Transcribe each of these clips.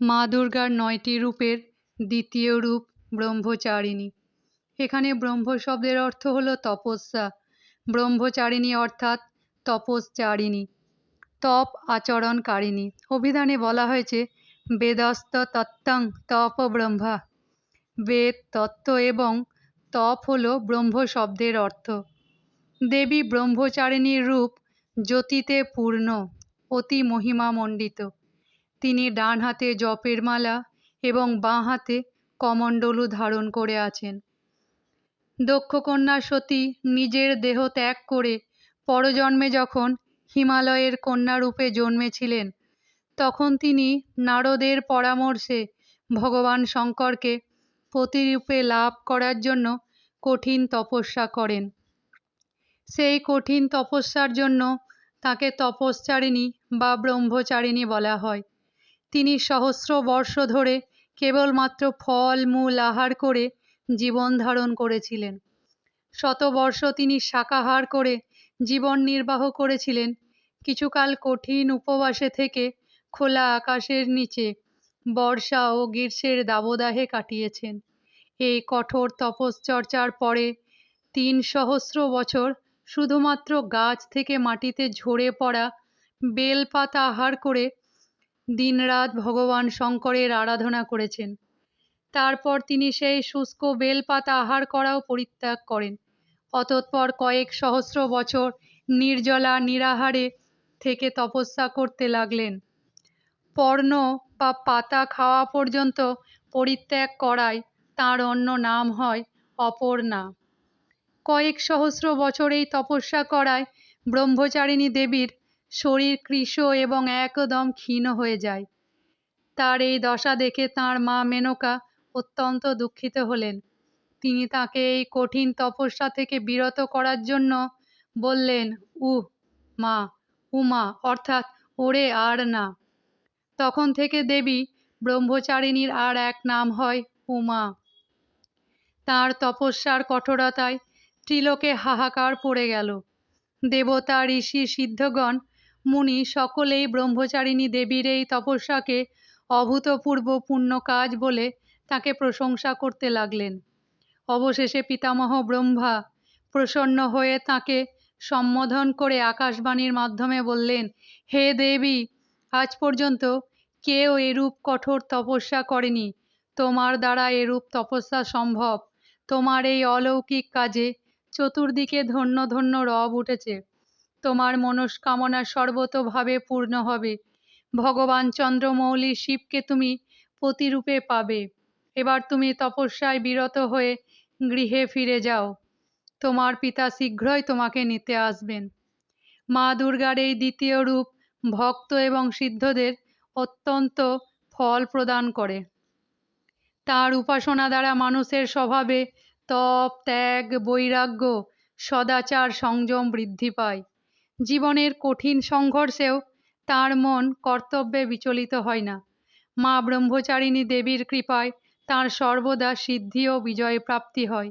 মা দুর্গার নয়টি রূপের দ্বিতীয় রূপ ব্রহ্মচারিণী। এখানে ব্রহ্ম শব্দের অর্থ হলো তপস্যা। ব্রহ্মচারিণী অর্থাৎ তপশ্চারিণী, তপ আচরণকারিণী। অভিধানে বলা হয়েছে, বেদস্ত তত্ত্বং তপ ব্রহ্মা। বেদ তত্ত্ব এবং তপ হল ব্রহ্ম শব্দের অর্থ। দেবী ব্রহ্মচারিণীর রূপ জ্যোতিতে পূর্ণ, অতি মহিমামণ্ডিত। তিনি ডান হাতে জপের মালা এবং বাঁ হাতে কমণ্ডলু ধারণ করে আছেন। দক্ষকন্যা সতী নিজের দেহ ত্যাগ করে পরজন্মে যখন হিমালয়ের কন্যারূপে জন্মেছিলেন, তখন তিনি নারদের পরামর্শে ভগবান শঙ্করকে প্রতিরূপে লাভ করার জন্য কঠিন তপস্যা করেন। সেই কঠিন তপস্যার জন্য তাকে তপশ্চারিণী বা ব্রহ্মচারিণী বলা হয়। তিনি সহস্র বর্ষ ধরে কেবলমাত্র ফল, মূল আহার করে জীবন ধারণ করেছিলেন। শতবর্ষ তিনি শাকাহার করে জীবন নির্বাহ করেছিলেন। কিছুকাল কঠিন উপবাসে থেকে খোলা আকাশের নিচে বর্ষা ও গ্রীষ্মের দাবদাহে কাটিয়েছেন। এই কঠোর তপশ্চর্চার পরে তিন সহস্র বছর শুধুমাত্র গাছ থেকে মাটিতে ঝরে পড়া বেলপাতা আহার করে দিনরাত ভগবান শঙ্করের আরাধনা করেছেন। তারপর তিনি সেই শুষ্ক বেলপাতা আহার করাও পরিত্যাগ করেন। অতঃপর কয়েক সহস্র বছর নির্জলা নিরাহারে থেকে তপস্যা করতে লাগলেন। পর্ণ বা পাতা খাওয়া পর্যন্ত পরিত্যাগ করায় তার অন্য নাম হয় অপর্ণা। কয়েক সহস্র বছর এই তপস্যা করায় ব্রহ্মচারিণী দেবীর শরীর কৃশ এবং একদম ক্ষীণ হয়ে যায়। তার এই দশা দেখে তাঁর মা মেনকা অত্যন্ত দুঃখিত হলেন। তিনি তাকে এই কঠিন তপস্যা থেকে বিরত করার জন্য বললেন, উহ, মা, উমা, অর্থাৎ ওরে আর না। তখন থেকে দেবী ব্রহ্মচারিণীর আর এক নাম হয় উমা। তার তপস্যার কঠোরতায় ত্রিলোকে হাহাকার পড়ে গেল। দেবতা, ঋষি, সিদ্ধগণ মুনি সকলেই ব্রহ্মচারিণী দেবীর এই তপস্যাকে অভূতপূর্ব পুণ্য কাজ বলে তাকে প্রশংসা করতে লাগলেন। অবশেষে পিতামহ ব্রহ্মা প্রসন্ন হয়ে তাকে সম্বোধন করে আকাশবাণীর মাধ্যমে বললেন, হে দেবী, আজ পর্যন্ত কেউ এরূপ কঠোর তপস্যা করেনি। তোমার দ্বারা এরূপ তপস্যা সম্ভব। তোমার এই অলৌকিক কাজে চতুর্দিকে ধন্য ধন্য রব উঠেছে। তোমার মনস্কামনা সর্বতোভাবে পূর্ণ হবে। ভগবান চন্দ্রমৌলি শিবকে তুমি প্রতিরূপে পাবে। এবার তুমি তপস্যায় বিরত হয়ে গৃহে ফিরে যাও। তোমার পিতা শীঘ্রই তোমাকে নিতে আসবেন। মা দুর্গার এই দ্বিতীয় রূপ ভক্ত এবং সিদ্ধদের অত্যন্ত ফল প্রদান করে। তার উপাসনা দ্বারা মানুষের স্বভাবে তপ, ত্যাগ, বৈরাগ্য, সদাচার, সংযম বৃদ্ধি পায়। জীবনের কঠিন সংঘর্ষেও তার মন কর্তব্যে বিচলিত হয় না। মা ব্রহ্মচারিণী দেবীর কৃপায় তার সর্বদা সিদ্ধি ও বিজয় প্রাপ্তি হয়।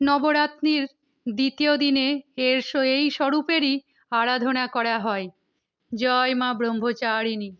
নবরাত্রির দ্বিতীয় দিনে এর এই স্বরূপেরই আরাধনা করা হয়। জয় মা ব্রহ্মচারিণী।